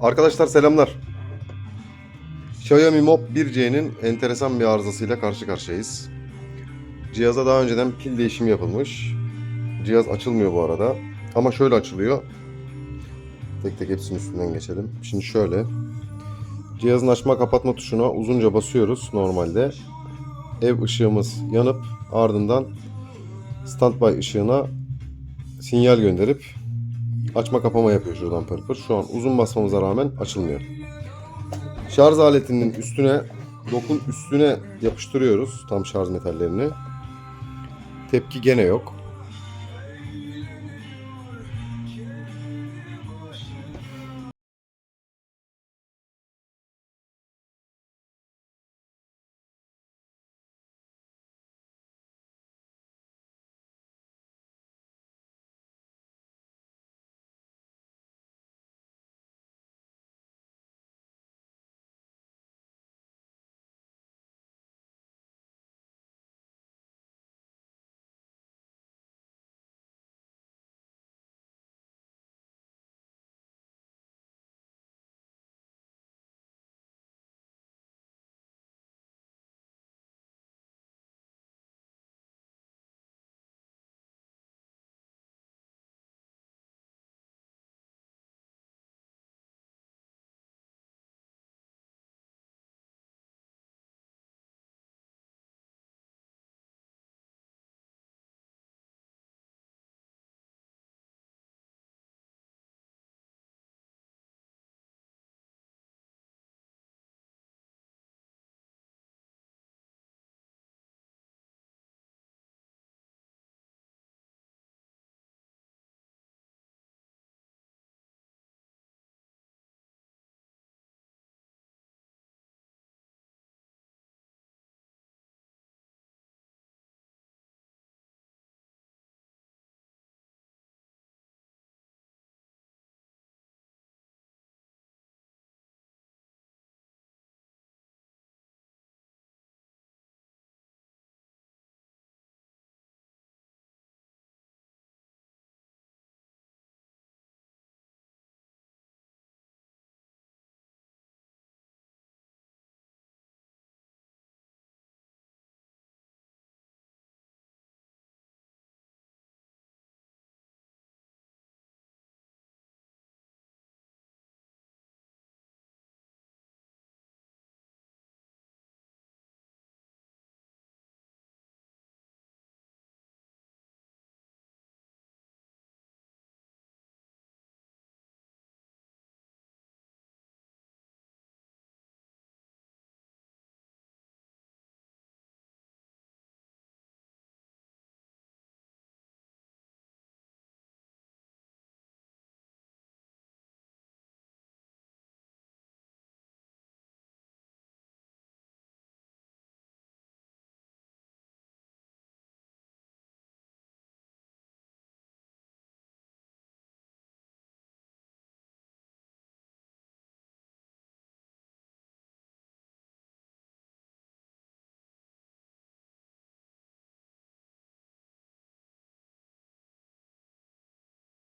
Arkadaşlar selamlar. Xiaomi Mob 1C'nin enteresan bir arızasıyla karşı karşıyayız. Cihaza daha önceden pil değişimi yapılmış. Cihaz açılmıyor bu arada. Ama şöyle açılıyor. Tek tek hepsinin üstünden geçelim. Şimdi şöyle. Cihazın açma kapatma tuşuna uzunca basıyoruz normalde. Ev ışığımız yanıp ardından standby ışığına sinyal gönderip açma kapama yapıyor şuradan pır pır. Şu an uzun basmamıza rağmen açılmıyor. Şarj aletinin üstüne dokun üstüne yapıştırıyoruz tam şarj metallerini. Tepki gene yok.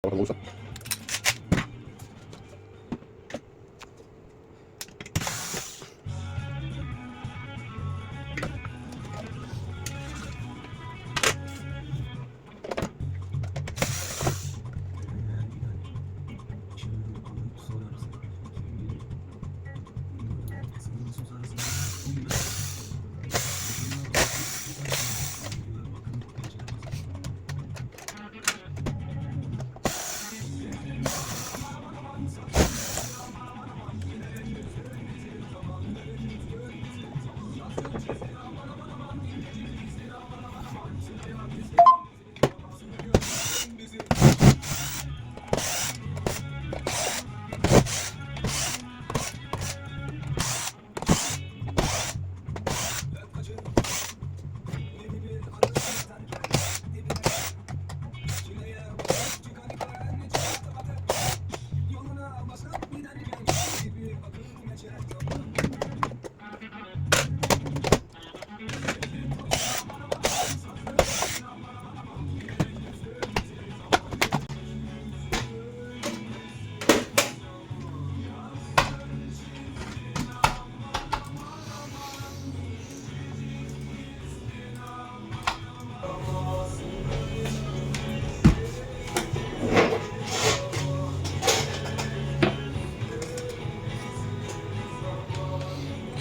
我很啰嗦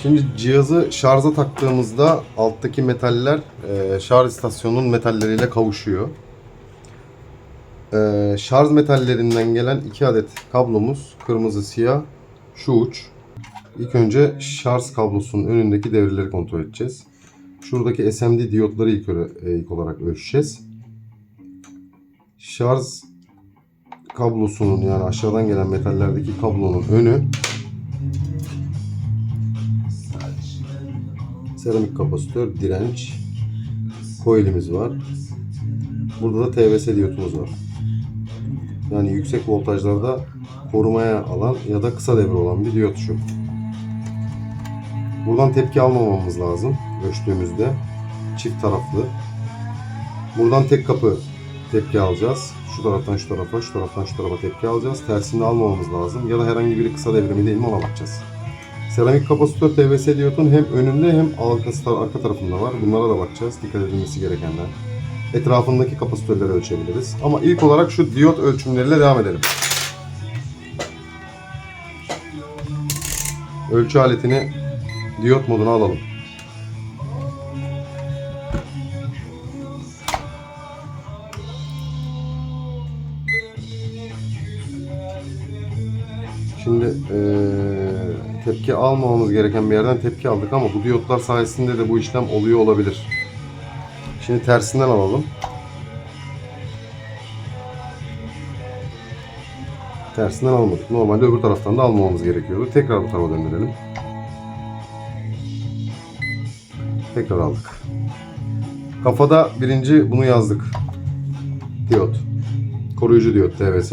Şimdi cihazı şarja taktığımızda alttaki metaller e, şarj istasyonunun metalleriyle kavuşuyor. E, şarj metallerinden gelen iki adet kablomuz kırmızı siyah şu uç. İlk önce şarj kablosunun önündeki devreleri kontrol edeceğiz. Şuradaki SMD diyotları ilk, e, ilk olarak ölçeceğiz. Şarj kablosunun yani aşağıdan gelen metallerdeki kablonun önü seramik kapasitör, direnç, coil'imiz var. Burada da TVS diyotumuz var. Yani yüksek voltajlarda korumaya alan ya da kısa devre olan bir diyot şu. Buradan tepki almamamız lazım ölçtüğümüzde. Çift taraflı. Buradan tek kapı tepki alacağız. Şu taraftan şu tarafa, şu taraftan şu tarafa tepki alacağız. Tersinde almamamız lazım. Ya da herhangi biri kısa devre mi değil mi ona bakacağız. Seramik kapasitör TVS diyotun hem önünde hem arkası arka tarafında var. Bunlara da bakacağız. Dikkat edilmesi gerekenler. Etrafındaki kapasitörleri ölçebiliriz. Ama ilk olarak şu diyot ölçümleriyle devam edelim. Ölçü aletini diyot moduna alalım. Şimdi eee, tepki almamamız gereken bir yerden tepki aldık ama bu diyotlar sayesinde de bu işlem oluyor olabilir. Şimdi tersinden alalım. Tersinden almadık. Normalde öbür taraftan da almamamız gerekiyordu. Tekrar bu tarafa döndürelim. Tekrar aldık. Kafada birinci bunu yazdık. Diyot. Koruyucu diyot TVS.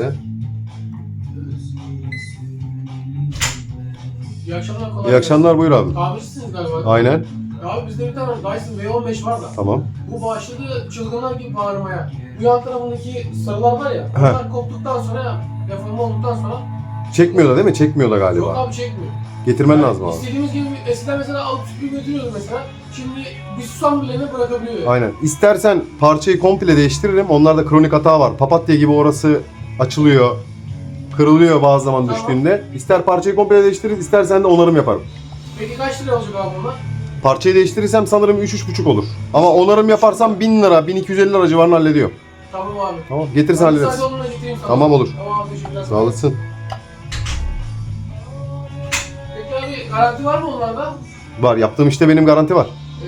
İyi akşamlar kolay İyi akşamlar buyur abi. Tamircisiniz galiba. Aynen. Abi bizde bir tane Dyson V15 var da. Tamam. Bu başladı çılgınlar gibi bağırmaya. Bu yan tarafındaki sarılar var ya. Onlar koptuktan sonra, deforme olduktan sonra Çekmiyor da değil mi? Çekmiyor da yok galiba. abi çekmiyor. Getirmen Yani lazım abi. İstediğimiz gibi eskiden mesela alıp süpürüp götürüyordu mesela. Şimdi bir susam bile ne bırakabiliyor. yani. Aynen. İstersen parçayı komple değiştiririm. Onlarda kronik hata var. Papatya gibi orası açılıyor. Kırılıyor bazı zaman Tamam. düştüğünde. İster parçayı komple değiştiririz, istersen de onarım yaparım. Peki kaç lira olacak abi bunlar? Parçayı değiştirirsem sanırım 3-3,5 olur. Ama onarım yaparsam 1000 lira, 1250 lira civarını hallediyor. Tamam abi. Tamam. Getirsen Ben hallederiz. getireyim sana. Tamam, olur. Tamam abi teşekkürler. Sağ olasın. Peki abi garanti var mı onlarda? Var. Yaptığım işte benim garanti var. Ee,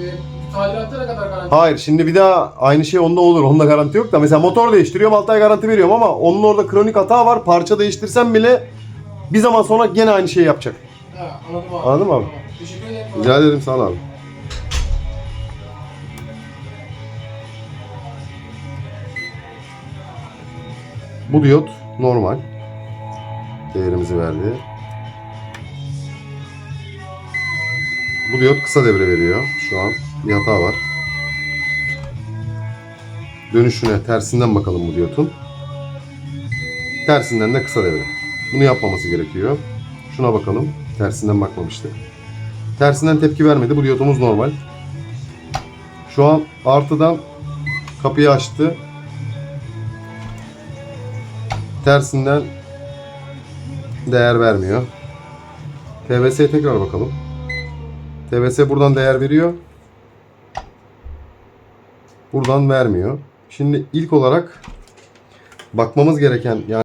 tadilatta ne kadar garanti? Hayır şimdi bir daha aynı şey onda olur. Onda garanti yok da. Mesela motor değiştiriyorum 6 ay garanti veriyorum ama onun orada kronik hata var. Parça değiştirsem bile bir zaman sonra gene aynı şeyi yapacak. Ha, anladım abi. Anladın mı abi? Tamam. Teşekkür ederim. Rica ederim sağ ol abi. Bu diyot normal. Değerimizi verdi. Bu diyot kısa devre veriyor. Şu an bir hata var. Dönüşüne tersinden bakalım bu diyotun. Tersinden de kısa devre. Bunu yapmaması gerekiyor. Şuna bakalım. Tersinden bakmamıştık. Tersinden tepki vermedi. Bu diyotumuz normal. Şu an artıdan kapıyı açtı. Tersinden değer vermiyor. TVS'ye tekrar bakalım. TVS buradan değer veriyor. Buradan vermiyor. Şimdi ilk olarak bakmamız gereken yani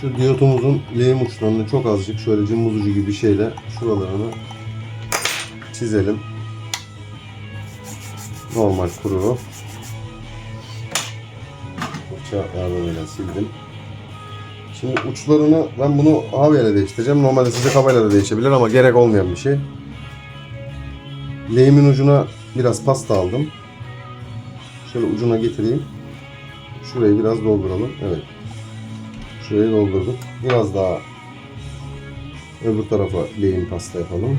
Şu diyotumuzun lehim uçlarını çok azıcık şöyle cımbız ucu gibi bir şeyle şuralarını çizelim. Normal kuru. Fırça yardımıyla sildim. Şimdi uçlarını ben bunu havayla değiştireceğim. Normalde sıcak havayla da değişebilir ama gerek olmayan bir şey. Lehimin ucuna biraz pasta aldım. Şöyle ucuna getireyim. Şurayı biraz dolduralım. Evet. Şurayı doldurduk. Biraz daha öbür tarafa lehim pasta yapalım.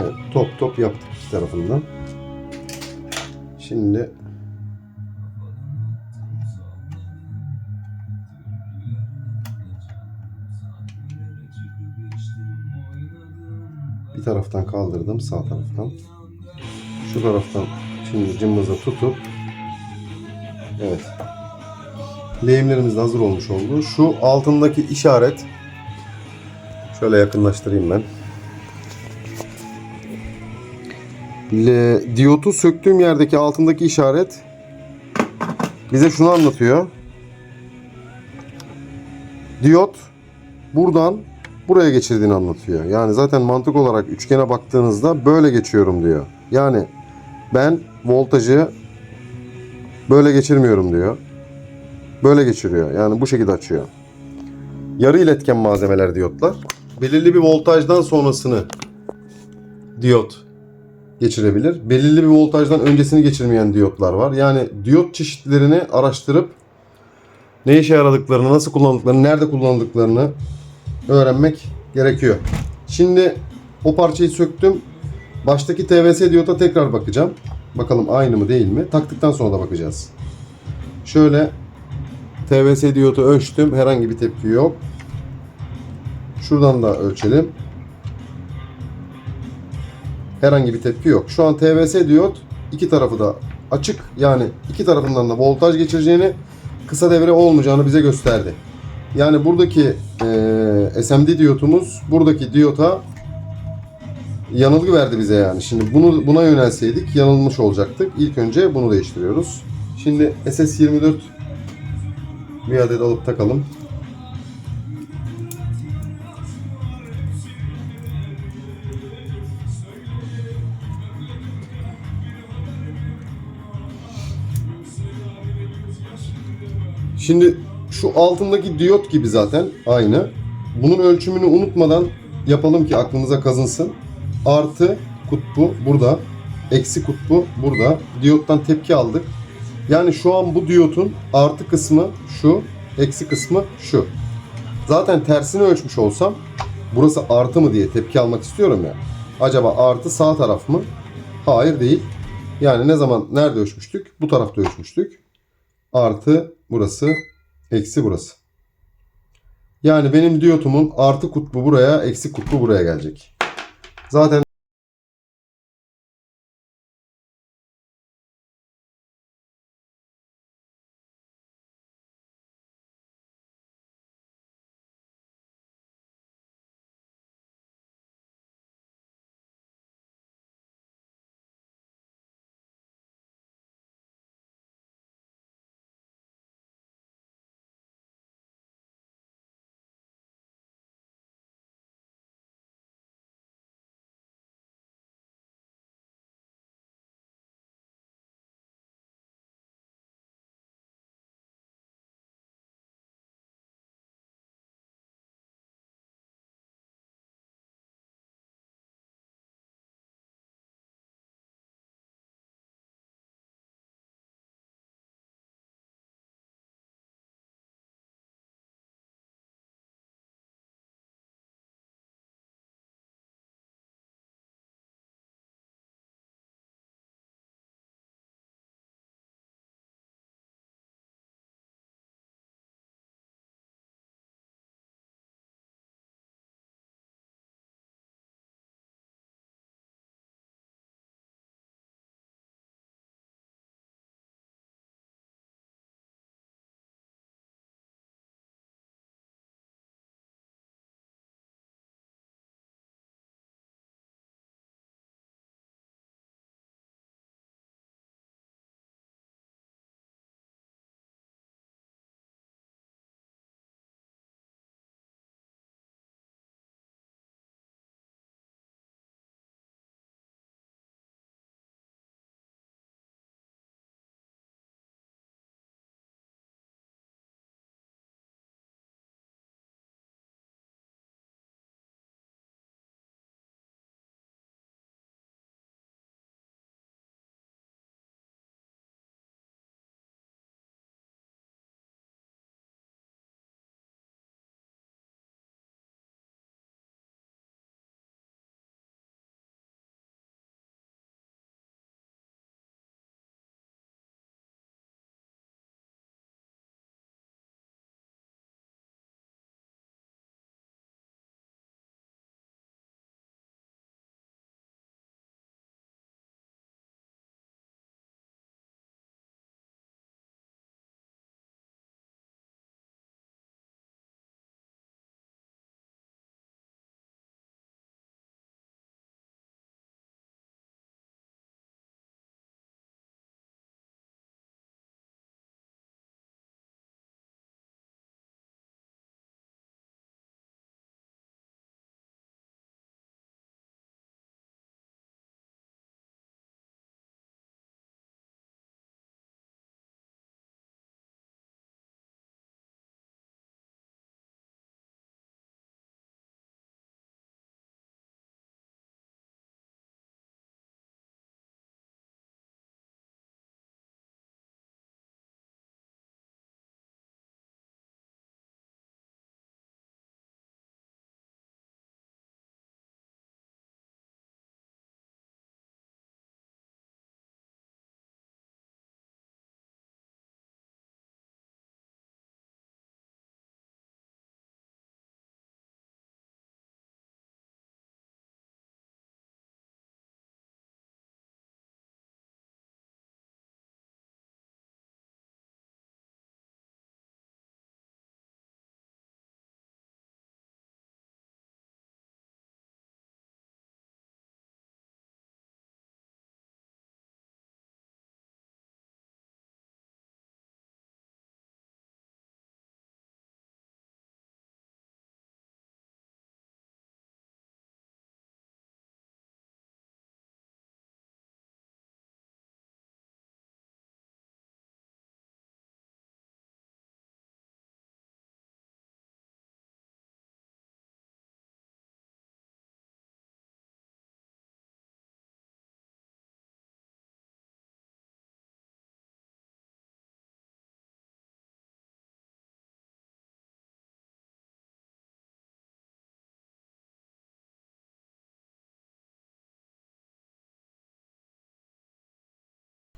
Evet, top top yaptık iki tarafından. Şimdi bir taraftan kaldırdım sağ taraftan. Şu taraftan şimdi cımbızı tutup evet lehimlerimiz de hazır olmuş oldu. Şu altındaki işaret şöyle yakınlaştırayım ben. Le, diyotu söktüğüm yerdeki altındaki işaret bize şunu anlatıyor. Diyot buradan buraya geçirdiğini anlatıyor. Yani zaten mantık olarak üçgene baktığınızda böyle geçiyorum diyor. Yani ben voltajı böyle geçirmiyorum diyor. Böyle geçiriyor. Yani bu şekilde açıyor. Yarı iletken malzemeler diyotlar. Belirli bir voltajdan sonrasını diyot geçirebilir. Belirli bir voltajdan öncesini geçirmeyen diyotlar var. Yani diyot çeşitlerini araştırıp ne işe yaradıklarını, nasıl kullandıklarını, nerede kullanıldıklarını öğrenmek gerekiyor. Şimdi o parçayı söktüm. Baştaki TVS diyota tekrar bakacağım. Bakalım aynı mı değil mi? Taktıktan sonra da bakacağız. Şöyle TVS diyotu ölçtüm. Herhangi bir tepki yok. Şuradan da ölçelim. Herhangi bir tepki yok. Şu an TVS diyot iki tarafı da açık. Yani iki tarafından da voltaj geçireceğini, kısa devre olmayacağını bize gösterdi. Yani buradaki eee, SMD diyotumuz buradaki diyota yanılgı verdi bize yani. Şimdi bunu buna yönelseydik yanılmış olacaktık. İlk önce bunu değiştiriyoruz. Şimdi SS24 bir adet alıp takalım. Şimdi şu altındaki diyot gibi zaten aynı. Bunun ölçümünü unutmadan yapalım ki aklınıza kazınsın. Artı kutbu burada. Eksi kutbu burada. Diyottan tepki aldık. Yani şu an bu diyotun artı kısmı şu, eksi kısmı şu. Zaten tersini ölçmüş olsam burası artı mı diye tepki almak istiyorum ya. Acaba artı sağ taraf mı? Hayır değil. Yani ne zaman nerede ölçmüştük? Bu tarafta ölçmüştük. Artı burası, eksi burası. Yani benim diyotumun artı kutbu buraya, eksi kutbu buraya gelecek. Zaten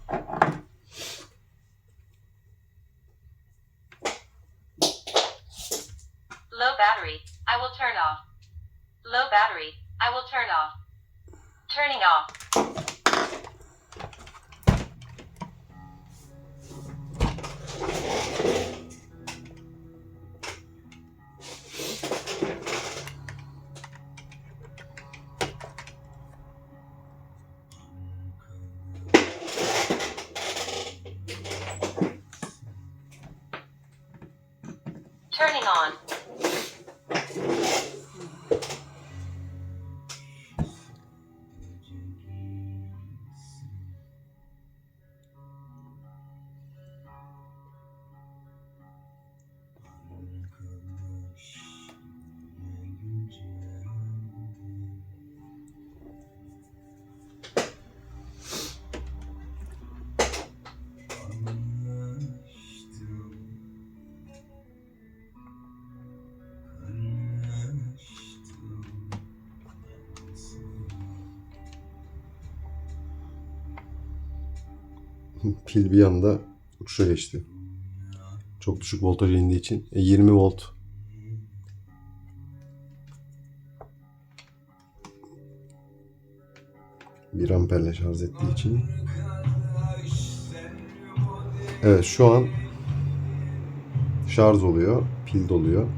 Low battery. I will turn off. Low battery. I will turn off. Turning off. Pil bir anda uçuşa geçti. Çok düşük voltaja indiği için. E, 20 volt. Bir amperle şarj ettiği için. Evet şu an şarj oluyor. Pil doluyor.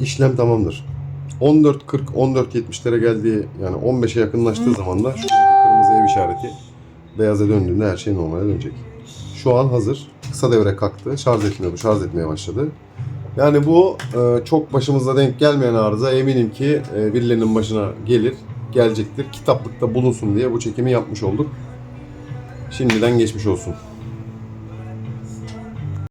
İşlem tamamdır. 14.40 14.70'lere geldiği yani 15'e yakınlaştığı zaman da şuradaki kırmızı ev işareti beyaza döndüğünde her şey normale dönecek. Şu an hazır. Kısa devre kalktı. Şarj etmiyordu. Şarj etmeye başladı. Yani bu e, çok başımıza denk gelmeyen arıza eminim ki e, birilerinin başına gelir, gelecektir. Kitaplıkta bulunsun diye bu çekimi yapmış olduk. Şimdiden geçmiş olsun.